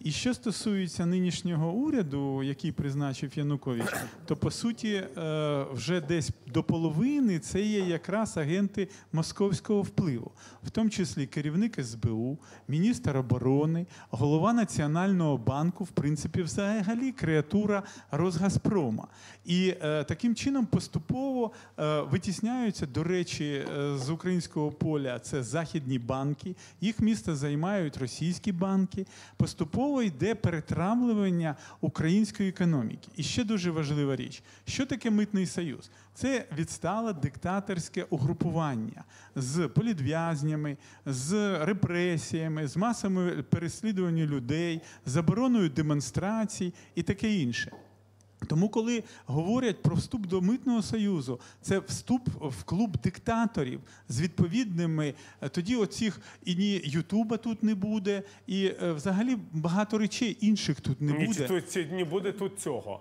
І що стосується нинішнього уряду, який призначив Янукович, то по суті е, вже десь до половини це є якраз агенти московського впливу, в тому числі керівник СБУ, міністр оборони, голова Національного банку, в принципі, взагалі креатура Росгазпрома. І е, таким чином поступово е, витісняються, до речі, з українського поля це західні банки, їх місце займають російські банки. Йде перетравлювання української економіки. І ще дуже важлива річ: що таке митний союз? Це відстале диктаторське угрупування з політв'язнями, з репресіями, з масами переслідування людей, забороною демонстрацій і таке інше. Тому, коли говорять про вступ до митного союзу, це вступ в клуб диктаторів з відповідними. е, Тоді оцих і ні Ютуба тут не буде, і е, взагалі багато речей інших тут не Ні, буде. тут ні не буде тут цього.